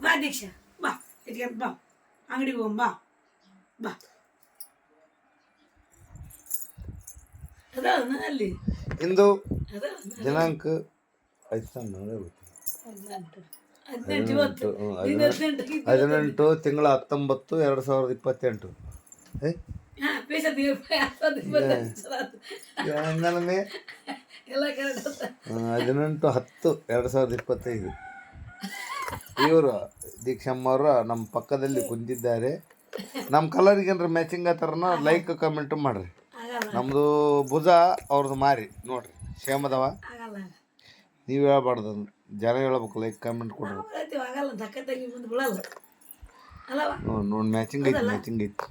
ಬಾ ದೀಕ್ಷಾ ಬಾ. ಇದಕ್ಕೆ ಬಾ. ಅಂಗಡಿಗೆ ಹೋಗ್ ಬಾ. ಬಾ. ಅಲ್ಲಿ? ಇಂದು ದಿನಾಂಕ. ಹದಿನೆಂಟು. ತಿಂಗಳ ಹತ್ತೊಂಬತ್ತು ಎರಡು ಸಾವಿರದ ಇಪ್ಪತ್ತೆಂಟು. ಹದಿನೆಂಟು ಹತ್ತು ಎರಡು ಸಾವಿರದ ಇಪ್ಪತ್ತೈದು. ಇವರು ದೀಕ್ಷಮ್ಮವರು ನಮ್ಮ ಪಕ್ಕದಲ್ಲಿ ಕುಂತಿದ್ದಾರೆ ನಮ್ಮ ಕಲರ್ಗೆ ಏನಾರ ಮ್ಯಾಚಿಂಗ್ ಆತರನ ಲೈಕ್ ಕಮೆಂಟ್ ಮಾಡ್ರಿ. ನಮ್ಮದು ಭುಜ ಅವ್ರದ್ದು ಮಾರಿ ನೋಡ್ರಿ. ಕ್ಷೇಮ್ ಆಗಲ್ಲ. ನೀವು ಹೇಳ್ಬಾರ್ದು. ಜನ ಹೇಳ್ಬೇಕು ಲೈಕ್ ಕಮೆಂಟ್ ಕೊಡ್ರಿ. ಅಲ್ಲವ? ನೋಡಿ ಮ್ಯಾಚಿಂಗ್ ಐತಿ ಮ್ಯಾಚಿಂಗ್ ಐತಿ.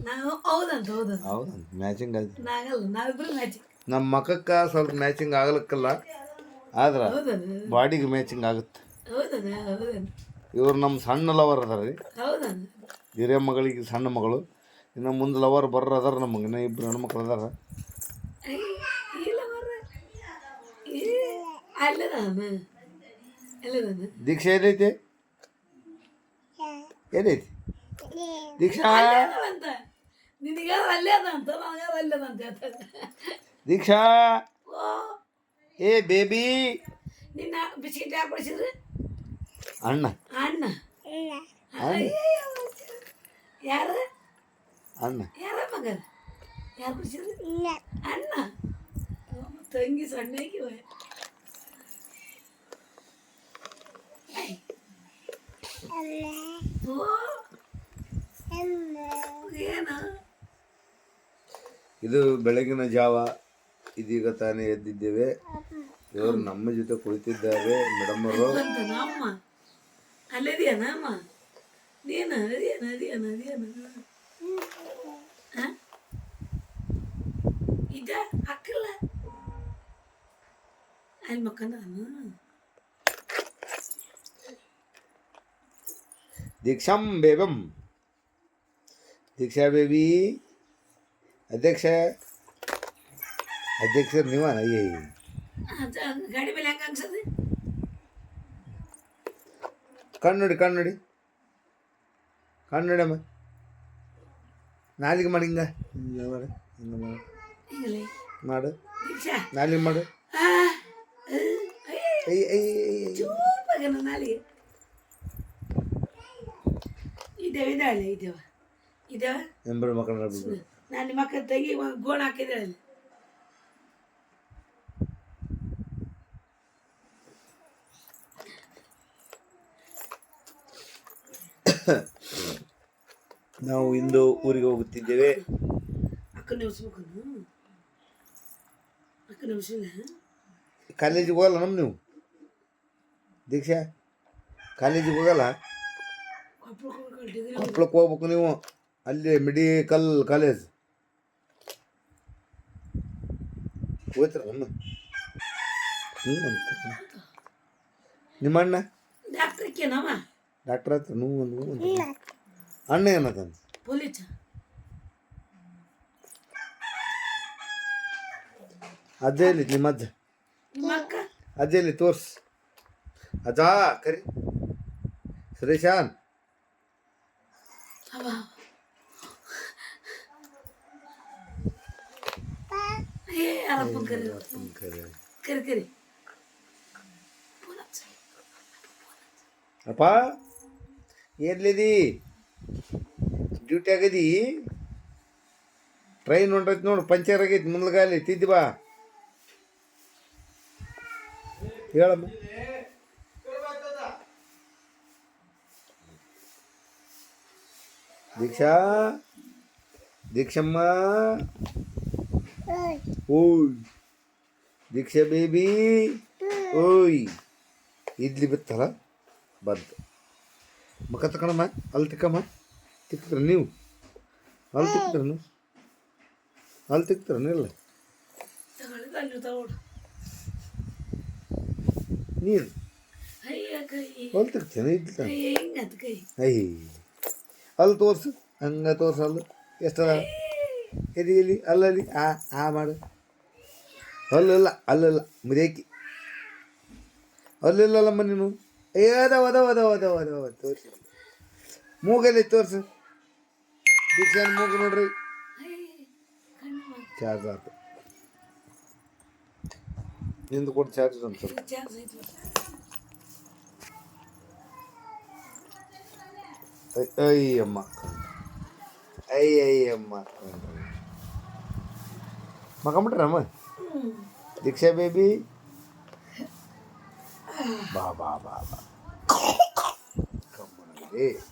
ಹೌದಂತ ಮ್ಯಾಚಿಂಗ್ ಐತಿ. ನಮ್ಮ ಮಖಕ್ಕೆ ಸ್ವಲ್ಪ ಮ್ಯಾಚಿಂಗ್ ಆಗ್ಲಿಕ್ಕಲ್ಲ. ಆದ್ರೆ ಬಾಡಿಗೆ ಮ್ಯಾಚಿಂಗ್ ಆಗುತ್ತೆ. ಇವ್ರು ನಮ್ಮ ಸಣ್ಣ ಲವರ್ ಅದಾರ ರೀ. ಹಿರಿಯ ಮಗಳಿಗೆ ಸಣ್ಣ ಮಗಳು. ಇನ್ನು ಮುಂದೆ ಲವರ್ ಬರ್ರ ಅದಾರ ನಮಗೆ. ಇನ್ನೂ ಇಬ್ರು ಹೆಣ್ಮಕ್ಳು ಅದಾರ. ದೀಕ್ಷೆ ಏನೈತಿ? ಏನೈತಿ? ದೀಕ್ಷಾ? ದೀಕ್ಷಾ? ಏ ಬೇಬಿ? ನಿನ್ನ ಬಿಸ್ಕಿಟ್ ಯಾಕೆ ಕೊಡಿಸಿದ್ರಿ? ಅಣ್ಣ. ಅಣ್ಣ. ಅಯ್ಯಯ್ಯೋ. ಯಾರು? ಅಣ್ಣ. ಯಾರ ಮಗ ಯಾರು ಕುಡಿಸಿದ್ರು ಅಣ್ಣ. ತಂಗಿ ಸಣ್ಣಗೆ ಇದು ಬೆಳಗಿನ ಜಾವ. ಇದೀಗ ತಾನೇ ಎದ್ದಿದ್ದೇವೆ. ಇವರು ನಮ್ಮ ಜೊತೆ ಕುಳಿತಿದ್ದಾರೆ. ಮೇಡಮ್ ಅವರು ಬಂತ ಅಮ್ಮ ಅಲ್ಲಿದೆಯನ ಅಮ್ಮ ನೀನು ಅದೇನ ಅದೇನ ಅದೇನ ಇದ ಅಕ್ಕಲ್ಲ ಅಲ್ಲಿ ಮಕ್ಕಂದಾನು ದೀಕ್ಷಾಂ ಬೇಬಂ ದೀಕ್ಷಾ ಬೇಬಿ ಅಧ್ಯಕ್ಷ ಅಧ್ಯಕ್ಷರು ನೀವ ಅಯ್ಯ ಗಾಡಿ ಮೇಲೆ ಹೆಂಗೆ ಅನ್ಸದು ಕಣ್ಣು ನೋಡಿ ಕಣ್ಣು ನೋಡಿ ಕಣ್ಣು ನೋಡಿ ಅಮ್ಮ ನಾಲಿಗೆ ಮಾಡಿ ಹಿಂಗ ಹಿಂಗ ಮಾಡು ಹಿಂಗ ಮಾಡು ಈಗಲೇ ಮಾಡು ದೀಕ್ಷಾ ನಾಲಿಗೆ ಮಾಡು ಆ, ಆ, ಅಯ್ಯ, ಐ ಐ ಐ, ಐ. ಚೂಪಾಗನ ನಾಲಿಗೆ ಇದ್ದೇವೆ ಇದ್ದಾಳೆ ಇದ್ದೇವ ಇದ್ದೇವ ಎಂಬರು ಮಕ್ಕಳ ಬಿಡು ನಾನು ನಿಮ್ಮ ಅಕ್ಕ ತೆಗಿ ಒಂದು ಗೋಣ ಹಾಕಿದ್ದಾಳೆ ನಾವು ಇಂದು ಊರಿಗೆ ಹೋಗುತ್ತಿದ್ದೇವೆ. ಕಾಲೇಜಿಗೆ ಹೋಗಲ್ಲ ನಮ್ಮ ನೀವು? ದೀಕ್ಷಾ ಕಾಲೇಜಿಗೆ ಹೋಗಲ್ಲ? ಕೊಪ್ಪಳಕ್ಕೆ ಹೋಗ್ಬೇಕು ನೀವು. ಅಲ್ಲಿ ಮೆಡಿಕಲ್ ಕಾಲೇಜ್ ಹೋಯ್ತಾರ ನಮ್ಮ ಹ್ಞೂ ನಿಮ್ಮ ಅಣ್ಣ? ಡಾಕ್ಟರ್ ಹತ್ರ ನೋವು ಒಂದು ಅಂತ ಅಣ್ಣ ಪೊಲೀಸ್. ಅಜ್ಜ ಇಲ್ಲಿ ನಿಮ್ಮ ಅಜ್ಜ? ಅಜ್ಜ ಇಲ್ಲಿ ತೋರ್ಸ್. ಅಜ್ಜ ಕರಿ. ಸುರೇಶಾನ್. ಅಪ್ಪ? ಎಲ್ಲಿದಿ ಡ್ಯೂಟಿ ಆಗದಿ? ಟ್ರೈನ್ ಹೊಂಟೈತಿ ನೋಡು ಪಂಚರ್ ಆಗೈತಿ ಮುಂದ್ಗಾಲಿ ತಿದ್ದಿ ಬಾ. ಹೇಳಮ್ಮ. ದೀಕ್ಷಾ ದೀಕ್ಷಮ್ಮ. ಓಯ್. ದೀಕ್ಷಾ ಬೇಬಿ. ಓಯ್. ಇಡ್ಲಿ ಬಿತ್ತಲ್ಲ? ಬಂತು. ಮುಖ ತಕಣಮ್ಮ ಅಲ್ಲಿ ತಿಕ್ಕಮ್ಮ ತಿಕ್ಕಿದ್ರ ನೀವು? ಅಲ್ಲಿ ತಿಕ್ಕಿದ್ರ ಅಲ್ಲಿ ತಿಕ್ಕಿದ್ರ ಇಲ್ಲ ನೀರು? ಅಯ್ಯ ಅಲ್ಲಿ ತಿಕ್ತೇನೆ ಕೈ ಐ ಅಲ್ಲಿ ತೋರ್ಸು, ಹಂಗೆ ತೋರ್ಸು ಅಲ್ಲಿ ಎಷ್ಟದ ಎಲ್ಲಿ ಎಲ್ಲಿ? ಅಲ್ಲಲ್ಲಿ ಆ ಆ ಮಾಡು. ಅಲ್ಲಲ್ಲ ಅಲ್ಲಲ್ಲ ಮುದೇಕಿ ಅಲ್ಲಿಲ್ಲಲ್ಲಮ್ಮ ನೀನು. ಅಯ್ಯೋ ಅದಾವ ಅದಾವ ಅದಾವ ಅದಾವ ಅದಾವ ತೋರಿಸಿ ಮೂಗಲ್ಲಿ ತೋರಿಸು ದೀಕ್ಷಾನ್ ಮೂಗು ನೋಡ್ರಿ ಚಾರ್ಜ್ ಆಯ್ತು ನಿಂದು ಕೊಟ್ಟು ಚಾರ್ಜ್ ಒಂದು ಸ್ವಲ್ಪ ಚಾನ್ಸ್ ಐತಿ ಐ- ಅಯ್ಯಮ್ಮ ಅಯ್ಯಯ್ಯಮ್ಮ ಮಕ್ಕಂಬಿಟ್ರಮ್ಮ ದೀಕ್ಷಾ ಬೇಬಿ ಬಾ ಬಾ ಬಾ ಬಾ ಕಮ್ಮನಲ್ಲಿ